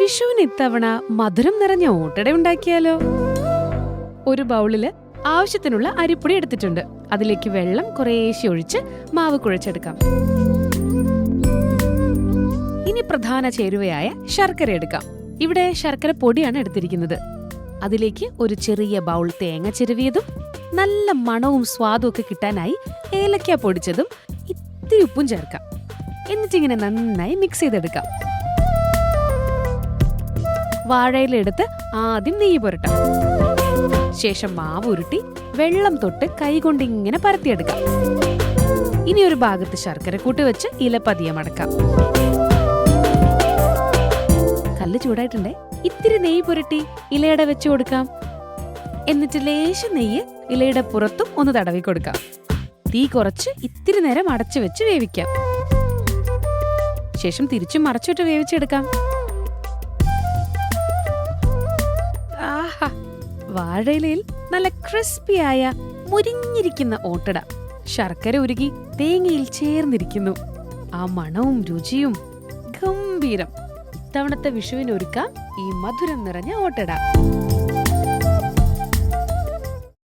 വിഷുവിന് ഇത്തവണ മധുരം നിറഞ്ഞ ഓട്ടട ഉണ്ടാക്കിയാലോ? ഒരു ബൗളിൽ ആവശ്യത്തിനുള്ള അരിപ്പൊടി എടുത്തിട്ടുണ്ട്. അതിലേക്ക് വെള്ളം കുറേശ്ശെ ഒഴിച്ച് മാവ് കുഴച്ചെടുക്കാം. ഇനി പ്രധാന ചേരുവയായ ശർക്കര എടുക്കാം. ഇവിടെ ശർക്കര പൊടിയാണ് എടുത്തിരിക്കുന്നത്. അതിലേക്ക് ഒരു ചെറിയ ബൗൾ തേങ്ങ ചെരുവിയതും നല്ല മണവും സ്വാദും ഒക്കെ കിട്ടാനായി ഏലക്ക പൊടിച്ചതും ഇത്തിരി ഉപ്പും ചേർക്കാം. എന്നിട്ടിങ്ങനെ നന്നായി മിക്സ് ചെയ്തെടുക്കാം. വാഴയിലെടുത്ത് ആദ്യം നെയ്യ് പുരട്ടാം. ശേഷം മാവ് ഉരുട്ടി വെള്ളം തൊട്ട് കൈകൊണ്ട് ഇങ്ങനെ പരത്തിയെടുക്കാം. ഇനി ഒരു ഭാഗത്ത് ശർക്കര കൂട്ടി വെച്ച് ഇല പതിയെ മടക്കാം കല്ല് ചൂടായിട്ടുണ്ടേ? ഇത്തിരി നെയ്യ് പുരട്ടി ഇലയുടെ വെച്ച് കൊടുക്കാം. എന്നിട്ട് ലേശം നെയ്യ് ഇലയുടെ പുറത്തും ഒന്ന് തടവി കൊടുക്കാം. തീ കുറച്ച് ഇത്തിരി നേരം അടച്ചു വെച്ച് വേവിക്കാം. ശേഷം തിരിച്ചും മറച്ചിട്ട് വേവിച്ചെടുക്കാം. വാഴയിലയിൽ നല്ല ക്രിസ്പിയായ മുരിഞ്ഞിരിക്കുന്ന ഓട്ടട. ശർക്കര ഉരുകി തേങ്ങയിൽ ചേർന്നിരിക്കുന്നു. ആ മണവും രുചിയും ഗംഭീരം. ഇത്തവണത്തെ വിഷുവിനൊരുക്ക ഈ മധുരം നിറഞ്ഞ ഓട്ടട.